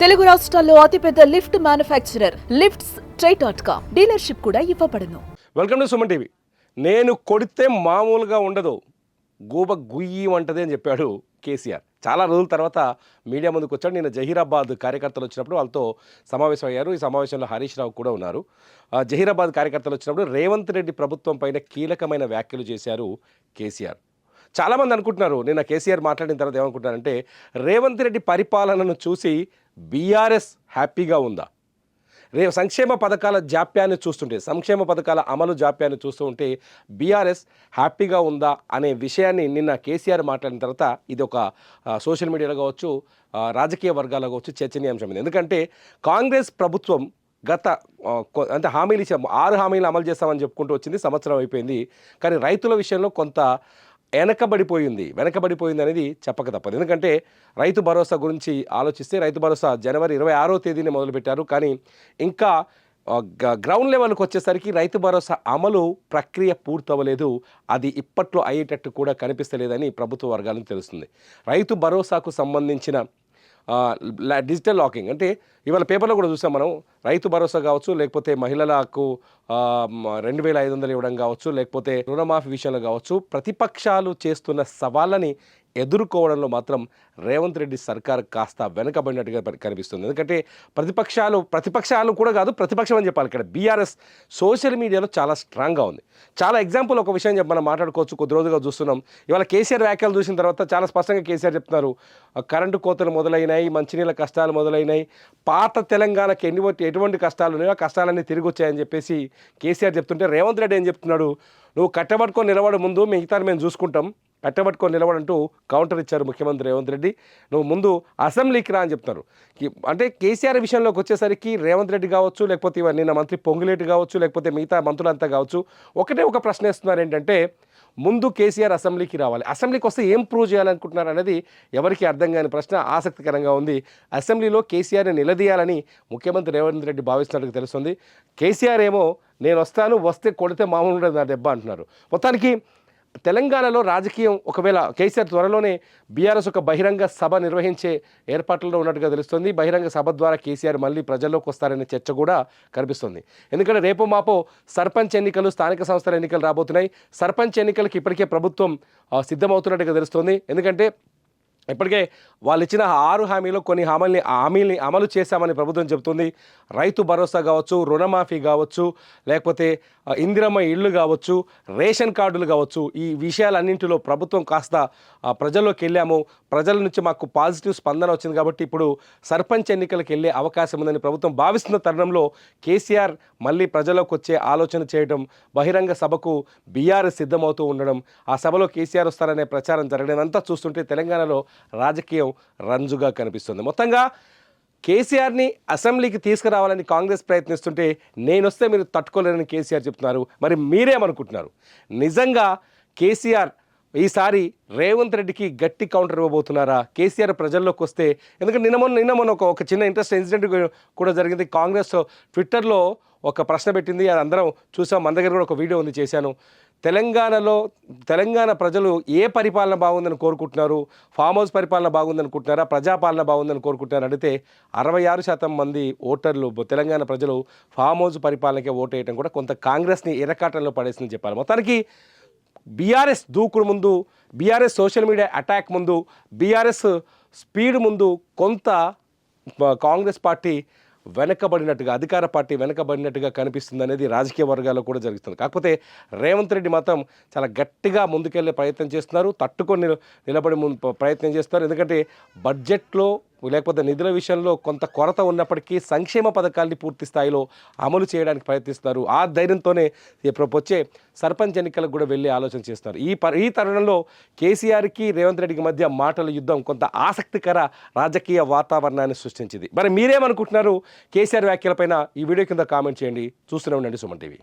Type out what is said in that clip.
తెలుగు రాష్ట్రాల్లో అతిపెద్ద lift manufacturer lifts try dot com dealership కూడా ఇవ్వబడును. Welcome to Suman TV. నేను కొడితే మామూలుగా ఉండదు గూబ గుయ్యి వంటది అని చెప్పాడు కేసీఆర్. చాలా రోజుల తర్వాత మీడియా ముందుకు వచ్చాడు. నేను జహీరాబాద్ కార్యకర్తలు వచ్చినప్పుడు వాళ్ళతో సమావేశం అయ్యారు ఈ సమావేశంలో హరీష్ రావు కూడా ఉన్నారు. ఆ, జహీరాబాద్ కార్యకర్తలు వచ్చినప్పుడు రేవంత్ రెడ్డి ప్రభుత్వం పైన కీలకమైన వ్యాఖ్యలు చేశారు కేసీఆర్. చాలామంది అనుకుంటున్నారు నిన్న కేసీఆర్ మాట్లాడిన తర్వాత ఏమనుకుంటున్నారంటే రేవంత్ రెడ్డి పరిపాలనను చూసి బీఆర్ఎస్ హ్యాపీగా ఉందా? రే సంక్షేమ పథకాల జాప్యాన్ని చూస్తుంటే సంక్షేమ పథకాల అమలు జాప్యాన్ని చూస్తూ ఉంటే బీఆర్ఎస్ హ్యాపీగా ఉందా అనే విషయాన్ని నిన్న కేసీఆర్ మాట్లాడిన తర్వాత ఇది ఒక సోషల్ మీడియాలో కావచ్చు రాజకీయ వర్గాల్లో కావచ్చు చర్చనీయాంశమైంది. ఎందుకంటే కాంగ్రెస్ ప్రభుత్వం గత అంటే హామీలు ఇచ్చాము ఆరు హామీలు అమలు చేస్తామని చెప్పుకుంటూ వచ్చింది సంవత్సరం అయిపోయింది. కానీ రైతుల విషయంలో కొంత వెనకబడిపోయింది. వెనకబడిపోయింది అనేది చెప్పక తప్పదు. ఎందుకంటే రైతు భరోసా గురించి ఆలోచిస్తే రైతు భరోసా జనవరి ఇరవై ఆరో తేదీని మొదలుపెట్టారు. కానీ ఇంకా గ్రౌండ్ లెవెల్కి వచ్చేసరికి రైతు భరోసా అమలు ప్రక్రియ పూర్తవ్వలేదు. అది ఇప్పట్లో అయ్యేటట్టు కూడా కనిపిస్తలేదని ప్రభుత్వ వర్గాలకు తెలుస్తుంది. రైతు భరోసాకు సంబంధించిన డిజిటల్ లాకింగ్ అంటే ఇవాళ పేపర్లో కూడా చూసాం మనం రైతు భరోసా కావచ్చు లేకపోతే మహిళలకు రెండు వేల ఐదు వందలు ఇవ్వడం కావచ్చు లేకపోతే రుణమాఫీ విషయంలో కావచ్చు ప్రతిపక్షాలు చేస్తున్న సవాళ్ళని ఎదుర్కోవడంలో మాత్రం రేవంత్ రెడ్డి సర్కార్ కాస్త వెనకబడినట్టుగా కనిపిస్తుంది. ఎందుకంటే ప్రతిపక్షాలు ప్రతిపక్షాలు కూడా కాదు ప్రతిపక్షం అని చెప్పాలి ఇక్కడ. బీఆర్ఎస్ సోషల్ మీడియాలో చాలా స్ట్రాంగ్గా ఉంది. చాలా ఎగ్జాంపుల్ ఒక విషయం చెప్పి మనం మాట్లాడుకోవచ్చు. కొద్ది రోజుగా చూస్తున్నాం. ఇవాళ కేసీఆర్ వ్యాఖ్యలు చూసిన తర్వాత చాలా స్పష్టంగా కేసీఆర్ చెప్తున్నారు. కరెంటు కోతలు మొదలైనాయి మంచినీళ్ళ కష్టాలు మొదలైనాయి పాత తెలంగాణకి ఎన్ని ఎటువంటి కష్టాలు ఉన్నాయో ఆ కష్టాలన్నీ తిరిగి వచ్చాయని చెప్పేసి కేసీఆర్ చెప్తుంటే రేవంత్ రెడ్డి ఏం చెప్తున్నాడు? నువ్వు కట్టబట్టుకొని నిలబడే ముందు మిగతా మేము చూసుకుంటాం. కట్టబట్టుకొని నిలబడంటూ కౌంటర్ ఇచ్చారు ముఖ్యమంత్రి రేవంత్ రెడ్డి. నువ్వు ముందు అసెంబ్లీకి రా అని చెప్తున్నారు. అంటే కేసీఆర్ విషయంలోకి వచ్చేసరికి రేవంత్ రెడ్డి కావచ్చు లేకపోతే ఇవన్నీ నా మంత్రి పొంగులేటి కావచ్చు లేకపోతే మిగతా మంత్రులంతా కావచ్చు ఒకటే ఒక ప్రశ్న వేస్తున్నారు ఏంటంటే ముందు కేసీఆర్ అసెంబ్లీకి రావాలి. అసెంబ్లీకి వస్తే ఏం ప్రూవ్ చేయాలనుకుంటున్నారు అనేది ఎవరికి అర్థం కాని ప్రశ్న ఆసక్తికరంగా ఉంది. అసెంబ్లీలో కేసీఆర్ని నిలదీయాలని ముఖ్యమంత్రి రేవంత్ రెడ్డి భావిస్తున్నట్టు తెలుస్తుంది. కేసీఆర్ ఏమో నేను వస్తాను వస్తే కొడితే మామూలు ఉండదు నా దెబ్బ అంటున్నారు. మొత్తానికి తెలంగాణలో రాజకీయం ఒకవేళ కేసీఆర్ త్వరలోనే బీఆర్ఎస్ ఒక బహిరంగ సభ నిర్వహించే ఏర్పాట్లలో ఉన్నట్టుగా తెలుస్తుంది. బహిరంగ సభ ద్వారా కేసీఆర్ మళ్ళీ ప్రజల్లోకి వస్తారనే చర్చ కూడా కనిపిస్తుంది. ఎందుకంటే రేపు మాపో సర్పంచ్ ఎన్నికలు స్థానిక సంస్థల ఎన్నికలు రాబోతున్నాయి. సర్పంచ్ ఎన్నికలకి ఇప్పటికే ప్రభుత్వం సిద్ధమవుతున్నట్టుగా తెలుస్తుంది. ఎందుకంటే ఇప్పటికే వాళ్ళు ఇచ్చిన ఆరు హామీలో కొన్ని హామీల్ని హామీల్ని అమలు చేశామని ప్రభుత్వం చెబుతుంది. రైతు భరోసా కావచ్చు రుణమాఫీ కావచ్చు లేకపోతే ఇందిరమ్మ ఇళ్ళు కావచ్చు రేషన్ కార్డులు కావచ్చు ఈ విషయాలన్నింటిలో ప్రభుత్వం కాస్త ఆ, ప్రజల్లోకి వెళ్ళాము. ప్రజల నుంచి మాకు పాజిటివ్ స్పందన వచ్చింది కాబట్టి ఇప్పుడు సర్పంచ్ ఎన్నికలకు వెళ్ళే అవకాశం ఉందని ప్రభుత్వం భావిస్తున్న తరుణంలో కేసీఆర్ మళ్ళీ ప్రజల్లోకి వచ్చే ఆలోచన చేయడం బహిరంగ సభకు బీఆర్ఎస్ సిద్ధమవుతూ ఉండడం ఆ సభలో కేసీఆర్ వస్తారనే ప్రచారం జరగడం అంతా చూస్తుంటే తెలంగాణలో రాజకీయం రంజుగా కనిపిస్తుంది. మొత్తంగా కేసీఆర్ని అసెంబ్లీకి తీసుకురావాలని కాంగ్రెస్ ప్రయత్నిస్తుంటే నేను వస్తే మీరు తట్టుకోలేరని కేసీఆర్ చెప్తున్నారు. మరి మీరేమనుకుంటున్నారు? నిజంగా కేసీఆర్ ఈసారి రేవంత్ రెడ్డికి గట్టి కౌంటర్ ఇవ్వబోతున్నారా? కేసీఆర్ ప్రజల్లోకి వస్తే ఎందుకంటే నిన్న మొన్న నిన్న మొన్న ఒక ఒక చిన్న ఇంట్రెస్ట్ ఇన్సిడెంట్ కూడా జరిగింది. కాంగ్రెస్ ట్విట్టర్లో ఒక ప్రశ్న పెట్టింది. అది అందరం చూసాం. మన దగ్గర కూడా ఒక వీడియో ఉంది చేశాను. తెలంగాణలో తెలంగాణ ప్రజలు ఏ పరిపాలన బాగుందని కోరుకుంటున్నారు? ఫామ్ హౌస్ పరిపాలన బాగుందనుకుంటున్నారా? ప్రజాపాలన బాగుందని కోరుకుంటున్నారు? అడిగితే అరవై ఆరు శాతం మంది ఓటర్లు తెలంగాణ ప్రజలు ఫామ్ హౌస్ పరిపాలనకే ఓటు వేయడం కూడా కొంత కాంగ్రెస్ని ఎరకాటంలో పడేసిందని చెప్పాలి. మొత్తానికి బీఆర్ఎస్ దూకుడు ముందు బీఆర్ఎస్ సోషల్ మీడియా అటాక్ ముందు బీఆర్ఎస్ స్పీడ్ ముందు కొంత కాంగ్రెస్ పార్టీ వెనకబడినట్టుగా అధికార పార్టీ వెనకబడినట్టుగా కనిపిస్తుంది అనేది రాజకీయ వర్గాల్లో కూడా జరుగుతుంది. కాకపోతే రేవంత్ రెడ్డి మాత్రం చాలా గట్టిగా ముందుకెళ్ళే ప్రయత్నం చేస్తున్నారు తట్టుకొని నిలబడి ముందు ప్రయత్నం చేస్తున్నారు. ఎందుకంటే బడ్జెట్లో లేకపోతే నిధుల విషయంలో కొంత కొరత ఉన్నప్పటికీ సంక్షేమ పథకాల్ని పూర్తి స్థాయిలో అమలు చేయడానికి ప్రయత్నిస్తున్నారు. ఆ ధైర్యంతోనే ఇప్పుడు వచ్చే సర్పంచ్ ఎన్నికలకు కూడా వెళ్ళే ఆలోచన చేస్తున్నారు. ఈ ప ఈ తరుణంలో కేసీఆర్కి రేవంత్ రెడ్డికి మధ్య మాటల యుద్ధం కొంత ఆసక్తికర రాజకీయ వాతావరణాన్ని సృష్టించింది. మరి మీరేమనుకుంటున్నారు? కేసీఆర్ వ్యాఖ్యలపైన ఈ వీడియో కింద కామెంట్ చేయండి. చూస్తూనే ఉండండి సుమన్ టీవీ.